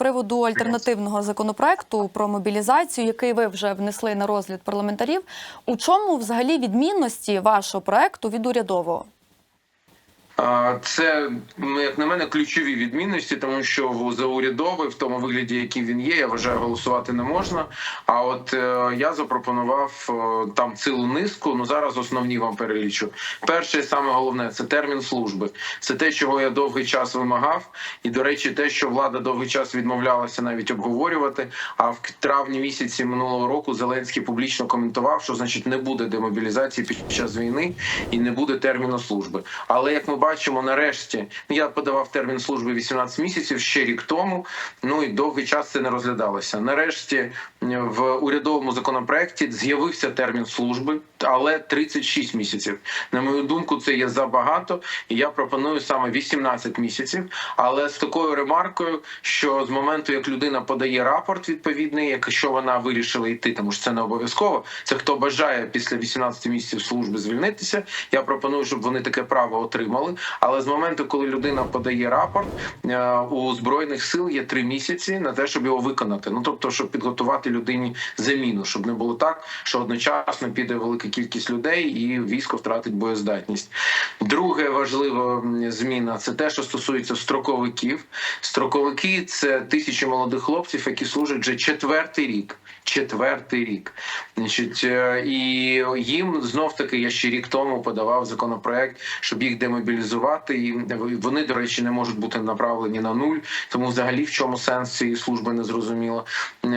приводу альтернативного законопроекту про мобілізацію, який ви вже внесли на розгляд парламентарів. У чому взагалі відмінності вашого проекту від урядового? Це ну, як на мене ключові відмінності, тому що за урядовий в тому вигляді, який він є, я вважаю, голосувати не можна. А от е, я запропонував е, там цілу низку. Ну зараз основні вам перелічу. Перше, і саме головне, це термін служби. Це те, чого я довгий час вимагав, і до речі, те, що влада довгий час відмовлялася навіть обговорювати. А в травні місяці минулого року Зеленський публічно коментував, що значить не буде демобілізації під час війни і не буде терміну служби. Але як ми бачимо, нарешті ну, я подавав термін служби 18 місяців ще рік тому. Ну і довгий час це не розглядалося. Нарешті в урядовому законопроекті з'явився термін служби, але 36 місяців. На мою думку, це є забагато, і я пропоную саме 18 місяців. Але з такою ремаркою, що з моменту, як людина подає рапорт відповідний, якщо вона вирішила йти, тому що це не обов'язково. Це хто бажає після 18 місяців служби звільнитися. Я пропоную, щоб вони таке право отримали. Але з моменту, коли людина подає рапорт, е, у збройних сил є три місяці на те, щоб його виконати. Ну тобто, щоб підготувати людині заміну, щоб не було так, що одночасно піде велика кількість людей і військо втратить боєздатність. Друге важлива зміна це те, що стосується строковиків. Строковики це тисячі молодих хлопців, які служать вже четвертий рік. Четвертий рік, значить, е, і їм знов таки я ще рік тому подавав законопроект, щоб їх демобілізувати. І вони, до речі, не можуть бути направлені на нуль, тому взагалі в чому сенс цієї служби не зрозуміло. Е,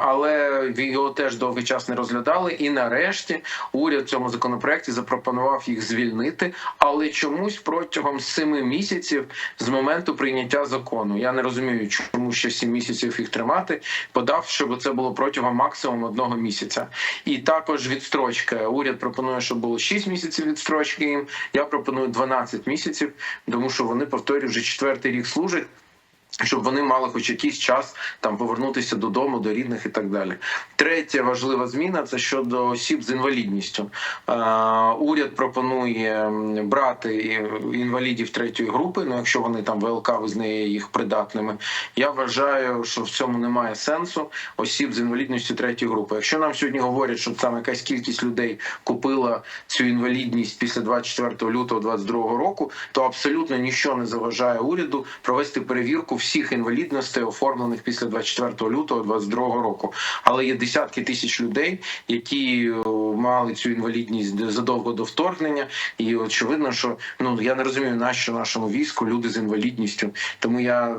Але його теж довгий час не розглядали. І нарешті уряд в цьому законопроекті запропонував їх звільнити, але чомусь протягом семи місяців з моменту прийняття закону. Я не розумію, чому ще сім місяців їх тримати. Подав, щоб це було протягом максимум одного місяця. І також відстрочка. Уряд пропонує, щоб було 6 місяців відстрочки їм. Я пропоную 12 місяців, тому що вони повторюю, вже четвертий рік служать. Щоб вони мали хоч якийсь час там повернутися додому, до рідних і так далі. Третя важлива зміна це щодо осіб з інвалідністю. Е, уряд пропонує брати інвалідів третьої групи. Ну, якщо вони там ВЛК визнає їх придатними. Я вважаю, що в цьому немає сенсу осіб з інвалідністю третьої групи. Якщо нам сьогодні говорять, що там якась кількість людей купила цю інвалідність після 24 лютого 2022 року, то абсолютно нічого не заважає уряду провести перевірку всіх інвалідностей, оформлених після 24 лютого 2022 року. Але є десятки тисяч людей, які е, мали цю інвалідність задовго до вторгнення, і очевидно, що ну я не розумію, нащо нашому війську люди з інвалідністю. Тому я е,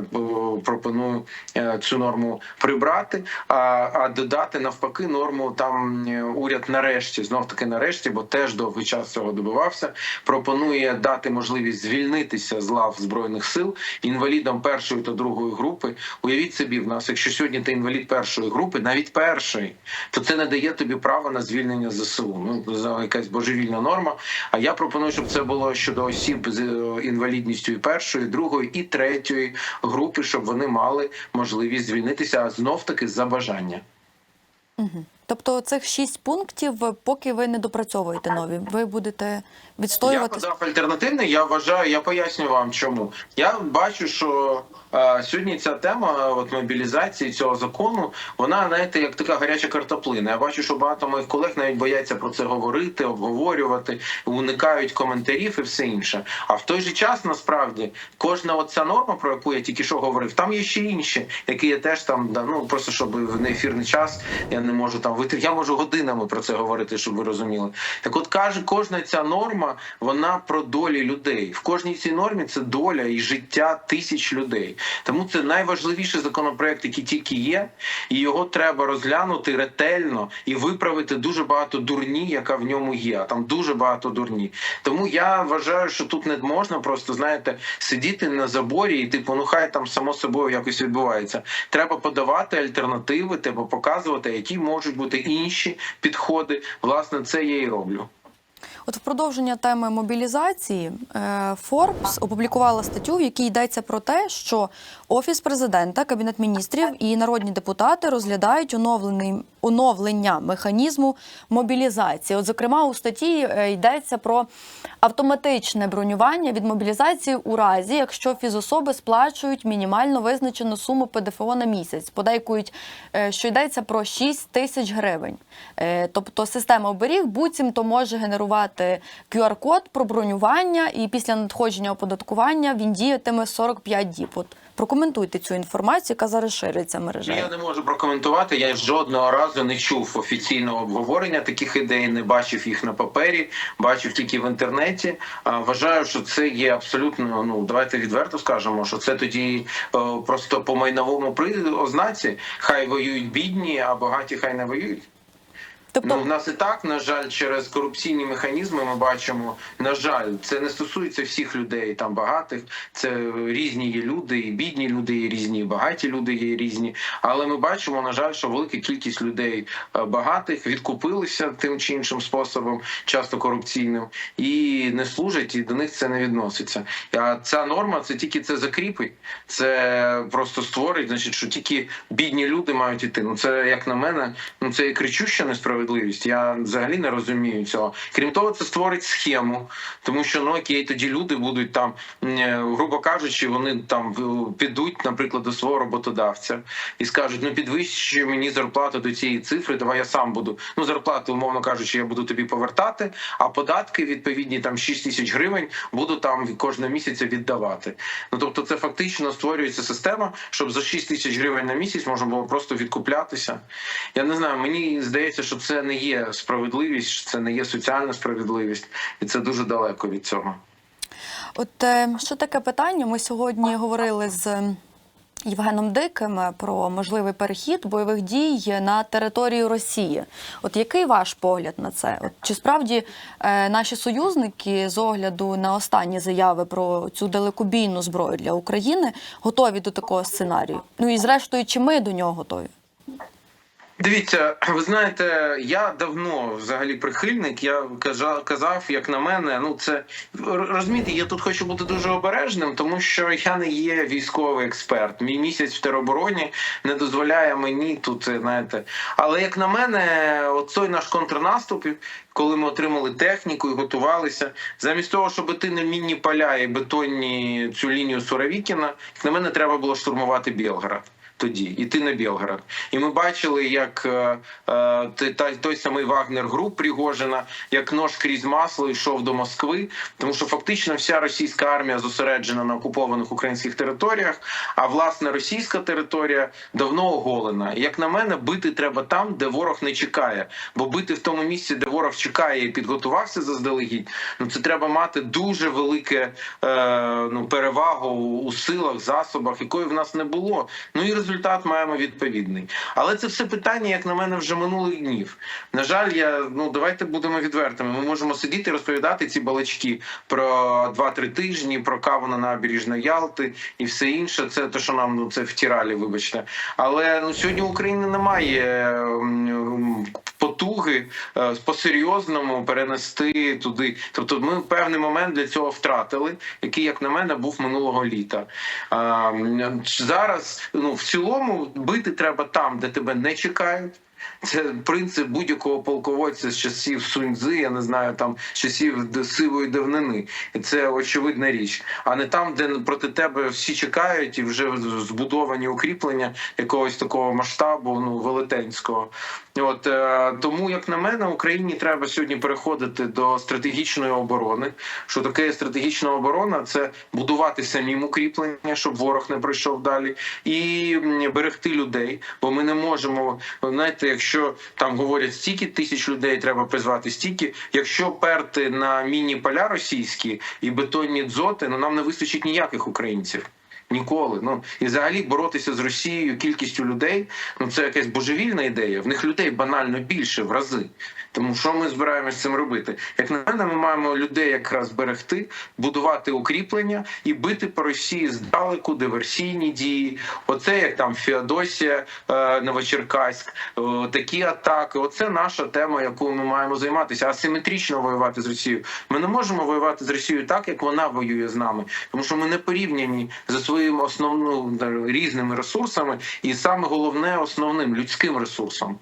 пропоную е, цю норму прибрати, а, а додати навпаки норму. Там уряд нарешті, знов таки нарешті, бо теж довгий час цього добивався. Пропонує дати можливість звільнитися з лав збройних сил інвалідам першої та другої групи. Уявіть собі, в нас, якщо сьогодні ти інвалід першої групи, навіть першої, то це не дає тобі права на звільнення ЗСУ. Ну за якась божевільна норма. А я пропоную, щоб це було щодо осіб з е, інвалідністю і першої, другої і третьої групи, щоб вони мали можливість звільнитися, а знов таки за бажання. Угу. Тобто цих шість пунктів, поки ви не допрацьовуєте нові, ви будете Я відстоювати. подав альтернативний. Я вважаю, я поясню вам, чому я бачу, що е, сьогодні ця тема от мобілізації цього закону, вона знаєте, як така гаряча картоплина. Я бачу, що багато моїх колег навіть бояться про це говорити, обговорювати, уникають коментарів і все інше. А в той же час насправді кожна оця норма, про яку я тільки що говорив, там є ще інші, які я теж там ну просто щоб в неефірний час я не можу там. Я можу годинами про це говорити, щоб ви розуміли. Так, от каже, кожна ця норма, вона про долі людей. В кожній цій нормі це доля і життя тисяч людей. Тому це найважливіший законопроект, який тільки є, і його треба розглянути ретельно і виправити дуже багато дурні, яка в ньому є. Там дуже багато дурні. Тому я вважаю, що тут не можна просто знаєте сидіти на заборі і типу, ну хай там само собою якось відбувається. Треба подавати альтернативи, треба показувати, які можуть бути інші підходи. Власне, це я і роблю. От в продовження теми мобілізації Форбс Forbes опублікувала статтю, в якій йдеться про те, що офіс президента, кабінет міністрів і народні депутати розглядають оновлений оновлення механізму мобілізації. От, зокрема, у статті е, йдеться про автоматичне бронювання від мобілізації у разі, якщо фізособи сплачують мінімально визначену суму ПДФО на місяць. Подейкують, е, що йдеться про 6 тисяч гривень. Е, Тобто система оберіг буцімто може генерувати QR-код про бронювання, і після надходження оподаткування він діятиме 45 діб. От прокоментуйте цю інформацію, яка зараз шириться мережею. Я не можу прокоментувати. Я жодного разу не чув офіційного обговорення таких ідей, не бачив їх на папері, бачив тільки в інтернеті. Вважаю, що це є абсолютно. Ну давайте відверто скажемо, що це тоді е, просто по майновому при ознаці. Хай воюють бідні, а багаті хай не воюють. Тобто, Ну, в нас і так, на жаль, через корупційні механізми ми бачимо. На жаль, це не стосується всіх людей, там багатих. Це різні є люди, і бідні люди є різні, і багаті люди є різні. Але ми бачимо, на жаль, що велика кількість людей е, багатих відкупилися тим чи іншим способом, часто корупційним, і не служать, і до них це не відноситься. А ця норма це тільки це закріпить, це просто створить, значить, що тільки бідні люди мають іти. Ну це як на мене, ну це і кричуща несправедливість. Я взагалі не розумію цього. Крім того, це створить схему, тому що ну окей, тоді люди будуть там, е, грубо кажучи, вони там підуть, наприклад, до свого роботодавця і скажуть: ну підвищуй мені зарплату до цієї цифри, давай я сам буду. Ну зарплату, умовно кажучи, я буду тобі повертати, а податки відповідні там 6 тисяч гривень буду там кожного місяця віддавати. Ну тобто, це фактично створюється система, щоб за 6 тисяч гривень на місяць можна було просто відкуплятися. Я не знаю, мені здається, що це не є справедливість, це не є соціальна справедливість, і це дуже далеко від цього. От е, що таке питання? Ми сьогодні говорили з Євгеном Диким про можливий перехід бойових дій на територію Росії. От який ваш погляд на це? От чи справді е, наші союзники з огляду на останні заяви про цю далекобійну зброю для України готові до такого сценарію? Ну і зрештою, чи ми до нього готові? Дивіться, ви знаєте, я давно взагалі прихильник. Я казав, як на мене, ну це розумієте, я тут хочу бути дуже обережним, тому що я не є військовий експерт. Мій місяць в теробороні не дозволяє мені тут, знаєте. Але як на мене, оцей наш контрнаступ, коли ми отримали техніку і готувалися, замість того, щоб іти на мінні поля і бетонні цю лінію Суровікіна, як на мене, треба було штурмувати Білград тоді іти на Білгород. І ми бачили, як е, е, той, той самий Вагнер груп Пригожина, як нож крізь масло йшов до Москви, тому що фактично вся російська армія зосереджена на окупованих українських територіях, а власне російська територія давно оголена. Як на мене, бити треба там, де ворог не чекає. Бо бити в тому місці, де ворог чекає і підготувався заздалегідь, ну це треба мати дуже велике е, ну, перевагу у силах, засобах, якої в нас не було. Ну і результат маємо відповідний. Але це все питання, як на мене, вже минулих днів. На жаль, я ну давайте будемо відвертими. Ми можемо сидіти і розповідати ці балачки про 2-3 тижні, про каву на набережної Ялти і все інше. Це те, що нам ну це втіралі, вибачте. Але ну сьогодні в Україні немає м, потуги е, по-серйозному перенести туди. Тобто, ми певний момент для цього втратили, який, як на мене, був минулого літа. Зараз ну в цілому бити треба там, де тебе не чекають. Це принцип будь-якого полководця з часів Суньцзи, я не знаю, там з часів сивої давнини. Це очевидна річ. А не там, де проти тебе всі чекають і вже збудовані укріплення якогось такого масштабу, ну велетенського. От е, тому, як на мене, Україні треба сьогодні переходити до стратегічної оборони. Що таке стратегічна оборона? Це будувати самим укріплення, щоб ворог не пройшов далі, і берегти людей. Бо ми не можемо, знаєте, якщо там говорять стільки тисяч людей, треба призвати стільки. Якщо перти на міні поля російські і бетонні дзоти, ну нам не вистачить ніяких українців. Ніколи. Ну і взагалі боротися з Росією кількістю людей. Ну це якась божевільна ідея. В них людей банально більше в рази. Тому що ми збираємось цим робити? Як на мене, ми маємо людей якраз берегти, будувати укріплення і бити по Росії здалеку, диверсійні дії. Оце як там Феодосія, е, Новочеркаськ, е, такі атаки. Оце наша тема, якою ми маємо займатися. Асиметрично воювати з Росією. Ми не можемо воювати з Росією так, як вона воює з нами, тому що ми не порівняні за своїми основним різними ресурсами, і саме головне основним людським ресурсом.